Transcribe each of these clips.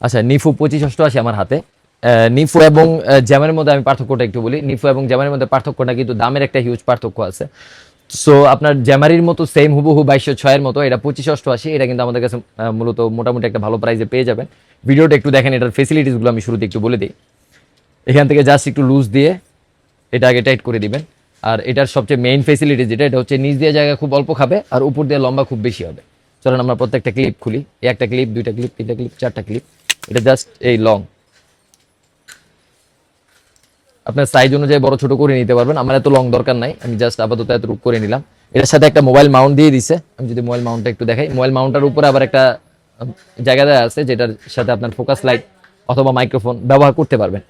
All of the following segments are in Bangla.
আচ্ছা নিফু পঁচিশ অষ্টআশি আমার হাতে। নিফু এবং জ্যামের মধ্যে আমি পার্থক্যটা একটু বলি। নিফু এবং জ্যামের মধ্যে পার্থক্যটা কিন্তু দামের একটা হিউজ পার্থক্য আছে। সো আপনার জ্যামারির মতো সেম হুবহু বাইশশো ছয়ের মতো, এটা পঁচিশ অষ্টআশি এটা কিন্তু আমাদের কাছে মূলত মোটামুটি একটা ভালো প্রাইসে পেয়ে যাবেন। ভিডিওটা একটু দেখেন, এটার ফেসিলিটিসগুলো আমি শুরুতে একটু বলে দিই। এখান থেকে জাস্ট একটু লুজ দিয়ে এটা আগে টাইট করে দিবেন। আর এটার সবচেয়ে মেইন ফেসিলিটি যেটা, এটা হচ্ছে নিচ দিয়ে জায়গা খুব অল্প খাবে, আর উপর দিয়ে লম্বা খুব বেশি হবে। চলেন আমরা প্রত্যেকটা ক্লিপ খুলি। একটা ক্লিপ দুইটা ক্লিপ তিনটা ক্লিপ চারটা ক্লিপ এটা জাস্ট এই লং আপনার সাইজ অনুযায়ী বড় ছোট করে নিতে পারবেন। আমার এত লং দরকার নাই। আমি জাস্ট আপাতত এতটুকু করে নিলাম। এটার সাথে একটা মোবাইল মাউন্ট দিয়ে দিছে। আমি যদি মোবাইল মাউন্টটা একটু দেখাই। মোবাইল মাউন্টার উপরে আবার একটা জায়গা দেওয়া আছে যেটার সাথে আপনার ফোকাস লাইট অথবা মাইক্রোফোন ব্যবহার করতে পারবেন।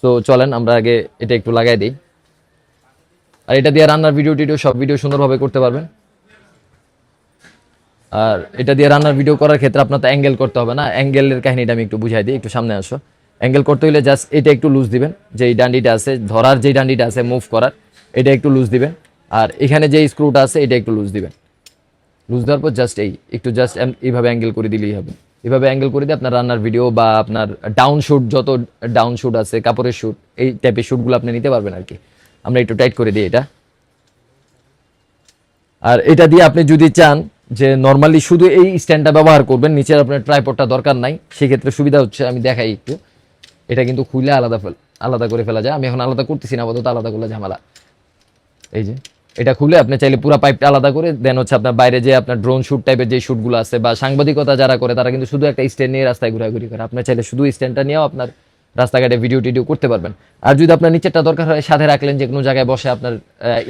সো চলেন, আমরা আগে এটা একটু লাগাই দিই। আর এটা দিয়ে রান্নার ভিডিও টিডিও সব ভিডিও সুন্দরভাবে করতে পারবেন। আর এটা দিয়ে রান্নার ভিডিও করার ক্ষেত্রে আপনার তো অ্যাঙ্গেল করতে হবে না। অ্যাঙ্গেলের কাহিনীটা আমি একটু বুঝাই দিই, একটু সামনে আসো। অ্যাঙ্গেল করতে হলে জাস্ট এটা একটু লুজ দিবেন। যে ডান্ডিটা আছে, ধরার যে ডান্ডিটা আছে মুভ করার, এটা একটু লুজ দিবেন। আর এখানে যে স্ক্রুটা আছে, এটা একটু লুজ দিবেন। লুজ দেওয়ার পর জাস্ট এই, একটু জাস্ট এইভাবে অ্যাঙ্গেল করে দিলেই হবে। এভাবে অ্যাঙ্গেল করে দিয়ে আপনার রান্নার ভিডিও বা আপনার ডাউন শুট যত ডাউন শুট আছে, কাপড়ের শ্যুট এই টাইপের শ্যুটগুলো আপনি নিতে পারবেন আর কি আমরা একটু টাইট করে দিই এটা। আর এটা দিয়ে আপনি যদি চান যে নর্মালি শুধু এই স্ট্যান্ডটা ব্যবহার করবেন, নিচের আপনার ট্রাইপডটা দরকার নাই, সেক্ষেত্রে সুবিধা হচ্ছে, আমি দেখাই একটু। এটা কিন্তু খুলে আলাদা ফেল আলাদা করে ফেলা যায়। আমি এখন আলাদা করতেছি না, আপাতত আলাদা করলে ঝামেলা। এই যে, এটা খুলে আপনি চাইলে পুরো পাইপটা আলাদা করে দেন হচ্ছে আপনার বাইরে যে আপনার ড্রোন শুট টাইপের যে শুটগুলো আছে, বা সাংবাদিকতা যারা করে, তারা কিন্তু শুধু একটা স্ট্যান্ড নিয়ে রাস্তায় ঘোরাঘুরি করে। আপনার চাইলে শুধু স্ট্যান্ডটা নিয়েও আপনার রাস্তাঘাটে ভিডিও টিডিও করতে পারবেন। আর যদি আপনার নিচেরটা দরকার হয়, সাথে রাখলেন যে কোনো জায়গায় বসে আপনার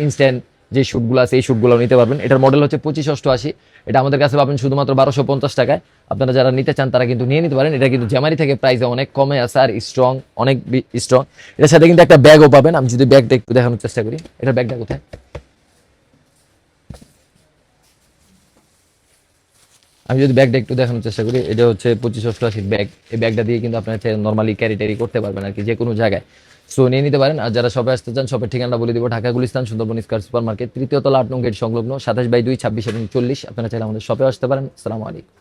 ইনস্ট্যান্ট যে শুটগুলো আছে, এই শুটগুলো নিতে পারবেন। এটার মডেল হচ্ছে পঁচিশ অষ্টআশি। এটা আমাদের কাছে পাবেন শুধুমাত্র বারোশো পঞ্চাশ টাকায়। আপনারা যারা নিতে চান, তারা কিন্তু নিয়ে নিতে পারেন। এটা কিন্তু জামারি থেকে প্রাইসে অনেক কমে আছে আর স্ট্রং অনেক স্ট্রং এটার সাথে কিন্তু একটা ব্যাগও পাবেন। আমি যদি ব্যাগটা একটু দেখানোর চেষ্টা করি। এটার ব্যাগটা কোথায়? আমি যদি ব্যাগটা একটু দেখানোর চেষ্টা করি, এটা হচ্ছে পঁচিশ অষ্টআশির ব্যাগ এই ব্যাগটা দিয়ে কিন্তু আপনার নর্মালি ক্যারি ট্যারি করতে পারবেন আর কি যে কোনো জায়গায়। সো নিয়ে নিতে পারেন। আর যারা সবে আসতে চান সবের ঠিকানা বলে দিব। Dhaka, Gulistan, Sundarban, square super market তৃতীয় তলা আট নং গেট সংলগ্ন সাতাশ বাই দুই, ছাব্বিশ এবং চল্লিশ। আপনারা চাইলে আমাদের শপে আসতে পারেন। আসসালামু আলাইকুম।